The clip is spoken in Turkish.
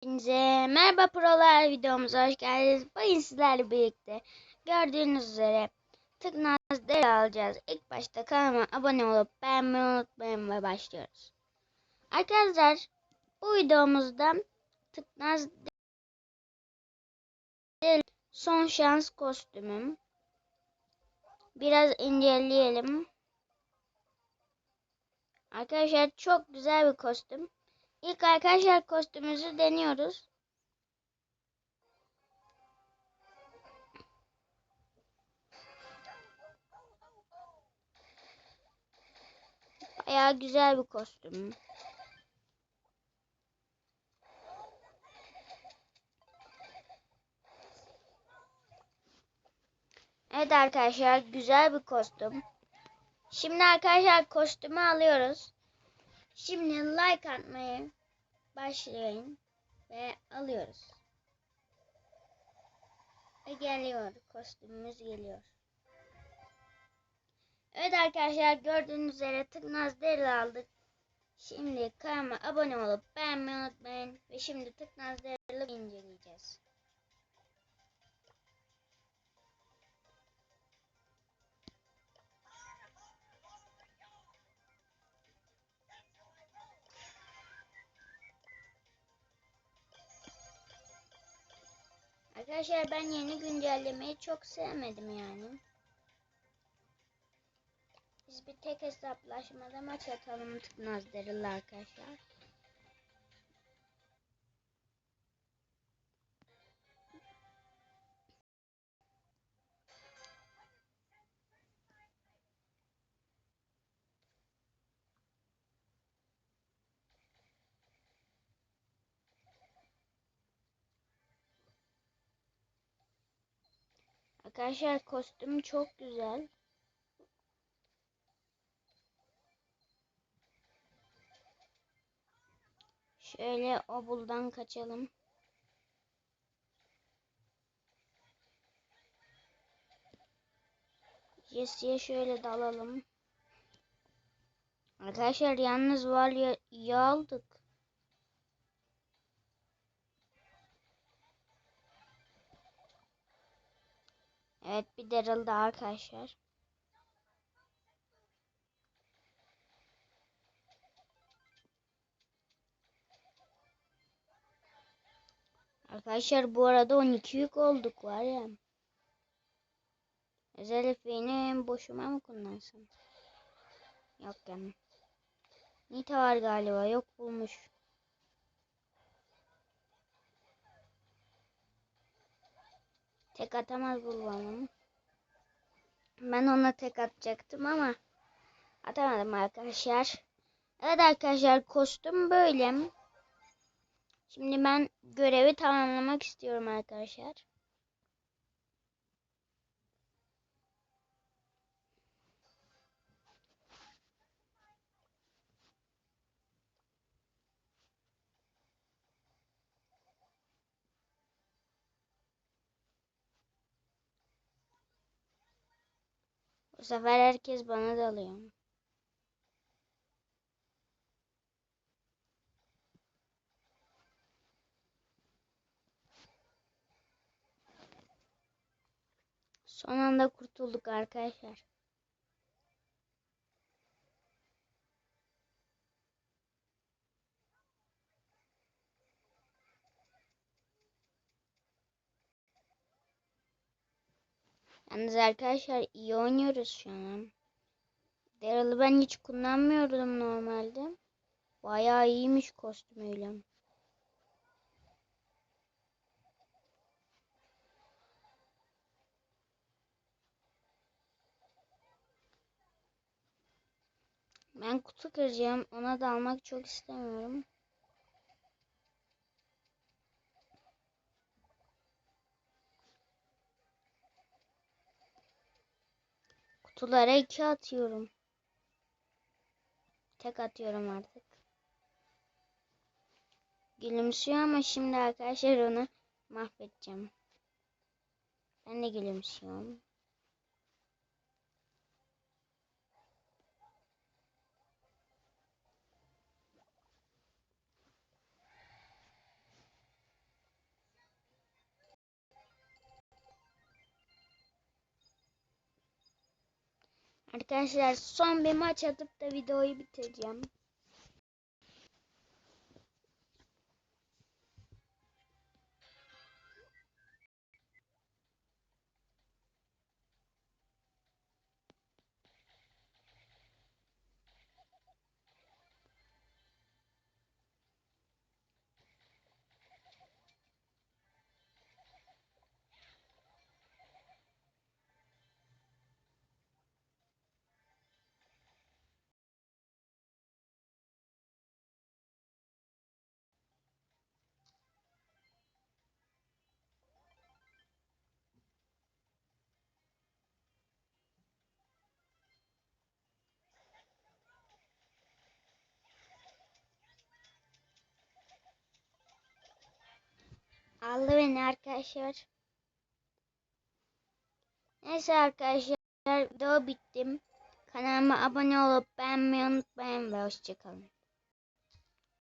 Hepinize merhaba prolar videomuza hoş geldiniz. Bugün sizlerle birlikte gördüğünüz üzere tıknaz değer alacağız. İlk başta kanalıma abone olup beğenmeyi unutmayın ve başlıyoruz. Arkadaşlar bu videomuzda tıknaz değer son şans kostümüm. Biraz inceleyelim. Arkadaşlar çok güzel bir kostüm. İlk arkadaşlar kostümümüzü deniyoruz. Bayağı güzel bir kostüm. Evet arkadaşlar güzel bir kostüm. Şimdi arkadaşlar kostümü alıyoruz. Şimdi like atmayı başlayın ve alıyoruz. Ve geliyor. Kostümümüz geliyor. Evet arkadaşlar gördüğünüz üzere tıknaz deri aldık. Şimdi kanalıma abone olup beğenmeyi unutmayın. Ve şimdi tıknaz deri inceleyeceğiz. Arkadaşlar ben yeni güncellemeyi çok sevmedim yani. Biz bir tek hesaplaşmada maç atalım tıknaz derili arkadaşlar. Arkadaşlar kostüm çok güzel. Şöyle obuldan kaçalım. Jesse'ye şöyle dalalım. Arkadaşlar yalnız var ya iyi aldık. Evet bir Daryl daha arkadaşlar. Arkadaşlar bu arada 12 yük olduk var ya. Özel efeğini boşuma mı kullansam? Yok yani. Nita var galiba yok bulmuş. Tek atamaz bulmamın. Ben ona tek atacaktım ama atamadım arkadaşlar. Evet arkadaşlar kostüm böyle. Şimdi ben görevi tamamlamak istiyorum arkadaşlar. Bu sefer herkes bana dalıyor. Son anda kurtulduk arkadaşlar. Yalnız arkadaşlar iyi oynuyoruz şu an. Daryl'ı ben hiç kullanmıyordum normalde. Bayağı iyiymiş kostümüyle. Ben kutu kıracağım. Ona da almak çok istemiyorum. Kutulara iki atıyorum. Tek atıyorum artık. Gülümsüyor ama şimdi arkadaşlar onu mahvedeceğim. Ben de gülümsüyorum. Arkadaşlar son bir maç atıp da videoyu bitireceğim. Aldı beni arkadaşlar. Neyse arkadaşlar video bittim. Kanalıma abone olup beğenmeyi unutmayın ve hoşçakalın.